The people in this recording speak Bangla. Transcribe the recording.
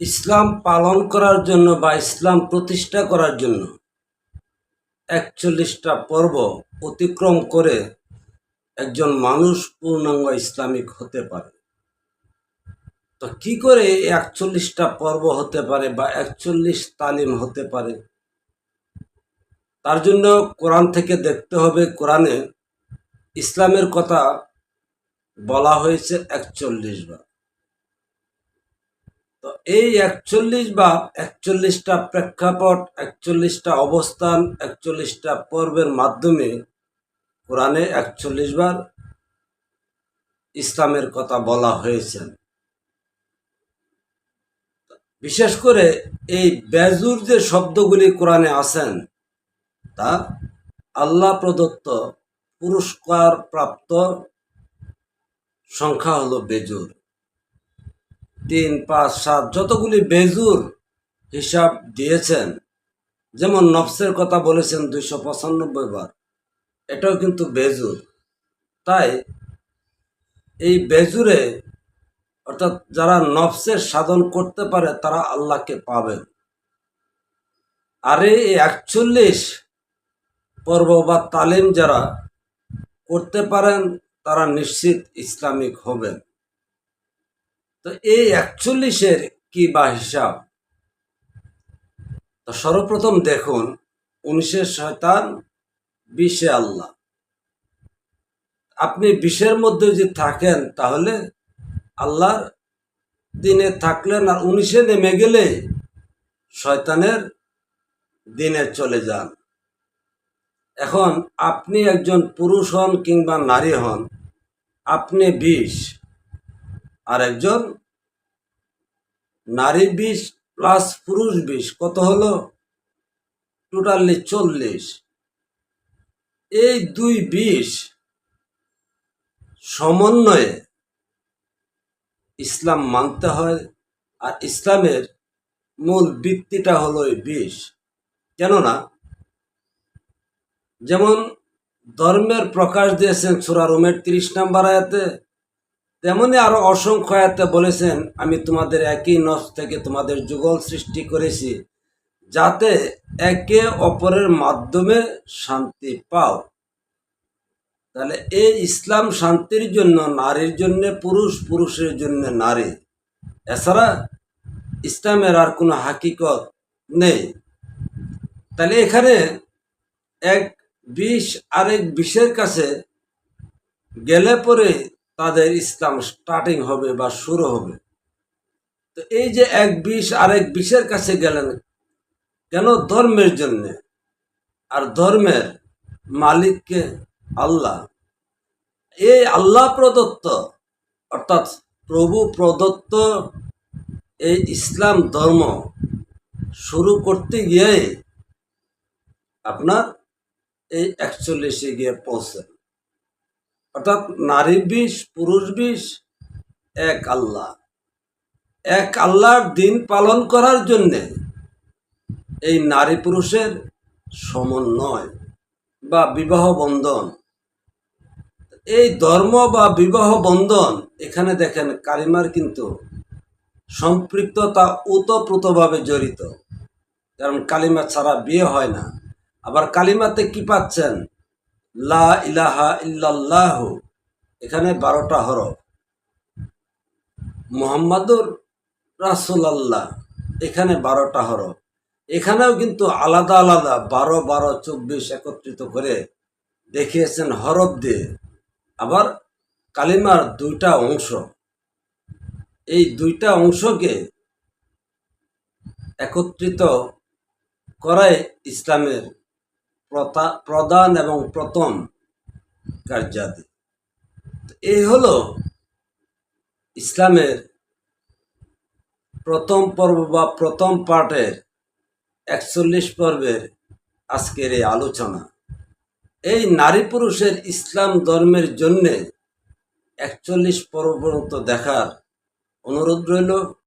ইসলাম পালন করার জন্য বা ইসলাম প্রতিষ্ঠা করার জন্য একচল্লিশটা পর্ব অতিক্রম করে একজন মানুষ পূর্ণাঙ্গ ইসলামিক হতে পারে। তো কি করে একচল্লিশটা পর্ব হতে পারে বা একচল্লিশ তালিম হতে পারে? তার জন্য কোরআন থেকে দেখতে হবে, কোরআনে ইসলামের কথা বলা হয়েছে একচল্লিশ বার। তো এই একচল্লিশ বা একচল্লিশটা প্রেক্ষাপট, একচল্লিশটা অবস্থান, একচল্লিশটা পর্বের মাধ্যমে কোরআনে একচল্লিশ বার ইসলামের কথা বলা হয়েছে। বিশেষ করে এই বেজুর যে শব্দগুলি কোরআনে আছেন, তা আল্লাহ প্রদত্ত পুরস্কার প্রাপ্ত সংখ্যা হলো বেজুর। তিন, পাঁচ, সাত, যতগুলি বেজুর হিসাব দিয়েছেন, যেমন নফসের কথা বলেছেন দুইশো পঁচানব্বই বার, এটাও কিন্তু বেজুর। তাই এই বেজুরে, অর্থাৎ যারা নফসের সাধন করতে পারে, তারা আল্লাহকে পাবেন। আর এই একচল্লিশ পর্ব বা তালিম যারা করতে পারেন, তারা নিশ্চিত ইসলামিক হবেন। তো এই একচল্লিশের কি বা হিসাব? তো সর্বপ্রথম দেখুন, উনিশে শয়তান, বিশে আল্লাহ। আপনি বিশের মধ্যে যদি থাকেন, তাহলে আল্লাহর দিনে থাকলেন আর উনিশে নেমে গেলে শয়তানের দিনে চলে যান। এখন আপনি একজন পুরুষ হন কিংবা নারী হন, আপনি বিষ আর একজন নারী বিষ প্লাস পুরুষ বিষ কত হলো? টোটালি চল্লিশ। এই দুই বিষ সমন্বয়ে ইসলাম মানতে হয়, আর ইসলামের মূল ভিত্তিটা হলো এই বিষ কেননা, যেমন ধর্মের প্রকাশ দিয়েছেন সুরা রোমের তিরিশ নাম্বার আয়াতে তেমনি আরও অসংখ্য আয়াতে বলেছেন, আমি তোমাদের একই নস থেকে তোমাদের যুগল সৃষ্টি করেছি, যাতে একে অপরের মাধ্যমে শান্তি পাও। তাহলে এই ইসলাম শান্তির জন্য, নারীর জন্য, পুরুষ পুরুষের জন্য নারী। এছাড়া ইসলামের আর কোনো হাকিকত নেই। তাহলে এখানে এক বিষ আরেক বিষের কাছে গেলে পরে তাদের ইসলাম স্টার্টিং হবে বা শুরু হবে। তো এই যে এক বিষ আরেক বিষের কাছে গেলেন, কেন ধর্মের জন্যে? আর ধর্মের মালিককে আল্লাহ। এই আল্লাহ প্রদত্ত, অর্থাৎ প্রভু প্রদত্ত এই ইসলাম ধর্ম শুরু করতে গিয়ে আপনার এই একচল্লিশে গিয়ে পৌঁছেন। অর্থাৎ নারী বিষ, পুরুষ বিষ, এক আল্লাহ। এক আল্লাহর দিন পালন করার জন্যে এই নারী পুরুষের সমন্বয় বা বিবাহ বন্ধন। এই ধর্ম বা বিবাহ বন্ধন, এখানে দেখেন কালিমার কিন্তু সম্পৃক্ততা ওতপ্রোতভাবে জড়িত। কারণ কালিমা ছাড়া বিয়ে হয় না। আবার কালিমাতে কি পাচ্ছেন? লা ইলাহা ইল্লাল্লাহ, এখানে বারোটা হরফ। মোহাম্মদুর রাসুলাল্লাহ, এখানে বারোটা হরফ। এখানেও কিন্তু আলাদা আলাদা, বারো বারো, চব্বিশ একত্রিত করে দেখিয়েছেন হরফ দিয়ে। আবার কালিমার দুইটা অংশ। এই দুইটা অংশকে একত্রিত করাই ইসলামের প্রধান এবং প্রথম কার্যাদি। এই হলো ইসলামের প্রথম পর্ব বা প্রথম পার্টের একচল্লিশ পর্বের আজকের এই আলোচনা। এই নারী পুরুষের ইসলাম ধর্মের জন্যে একচল্লিশ পর্ব পর্যন্ত দেখার অনুরোধ রইল।